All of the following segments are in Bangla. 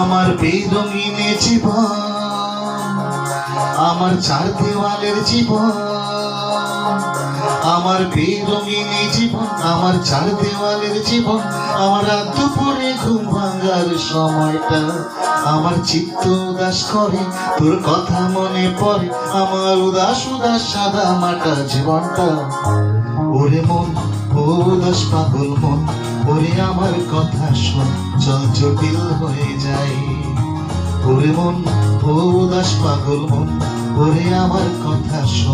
আমার বেরঙিনে জীবন, আমার চার দেওয়ালের জীবন, আমার বেরঙিনে জীবন, আমার চার দেওয়ালের জীবন, আমার রাত দুপুরে ঘুম ভাঙার সময়টা আমার চিত্ত উদাস করে, তোর কথা মনে পড়ে, আমার উদাস উদাস সাদা মাটা জীবনটা। ওরে মন, ও উদাস পাগল মন ওরে আমার কথা শোন, চল জটিল হয়ে যাই। ওরে মন, ও উদাস পাগল মন, ওরে আমার কথা শোন।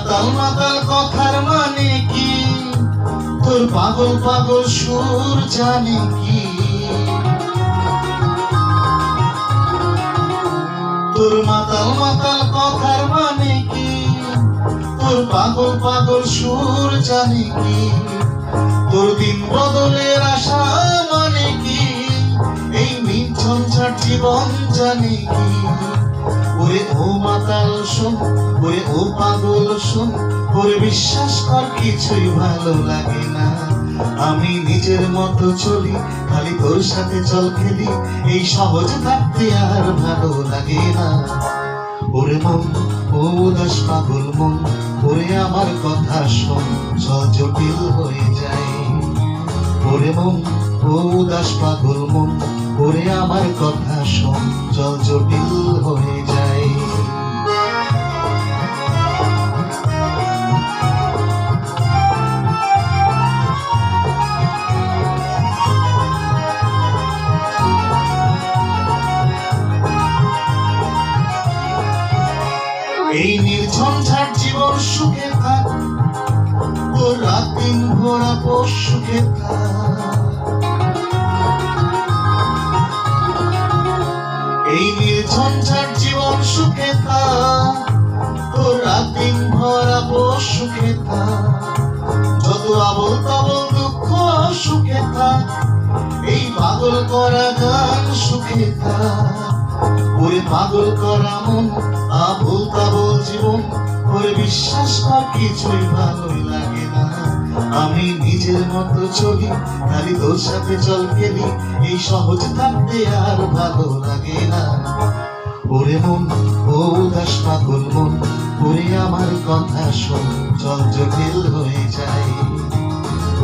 মাতাল মাতাল কথার মানে কি? তোর পাগল পাগল সুর জানে কি? তোর মাতাল মাতাল কথার মানে কি? তোর পাগল পাগল সুর জানে কি? তোর দিন বদলের আশা মানে কি? এই নির্ঝঞ্ঝাট জীবন জানে কি? ওরে ও মাতাল শোন ওরে ও পাগল শোন ওরে বিশ্বাস কর কিছুই ভালো লাগে না। আমি নিজের মতো চলি, খালি তোর সাথে চল খেলি, এই সহজ থাকতে আর ভালো লাগে না। ওরে মন, ও উদাস পাগল মন, ওরে আমার কথা শোন চল জটিল হয়ে যায় ওরে মন, ও উদাস পাগল মন, ওরে আমার কথা শোন চল জটিল হয়ে এই নির্ঝঞ্ঝাট জীবন সুখে থাক ও রাত দিন ভরা সুখে থাক এই নির্ঝঞ্ঝাট জীবন সুখে থাক ও রাত দিন ভরা সুখে থাক যত আবল তাবল দুঃখ সুখে থাক এই পাগল করা গান সুখে থাক ওরে পাগল করা মন আবল তাবল জীবন ওরে বিশ্বাস কর কিছুই ভালোই লাগে না। আমি নিজের মতো চলি, খালি তোর সাথে চল খেলি, এই সহজ থাকতে আর ভালো লাগে না। ওরে মন, ও উদাস পাগল মন, ওরে আমার কথা শোন, চল জটিল হয়ে যায়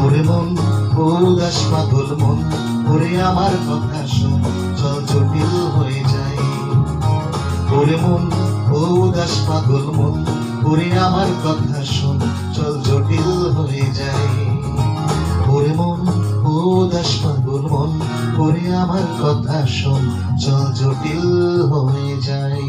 ওরে মন, ও উদাস পাগল মন, ওরে আমার কথা শোন, চল জটিল হয়ে যায় ওরে মন উদাস পাগল মন, ওরে আমার কথা শোন, চল জটিল হয়ে যায় ওরে মন, ও দাস পাগল মন, ওরে আমার কথা শোন, চল জটিল হয়ে যায়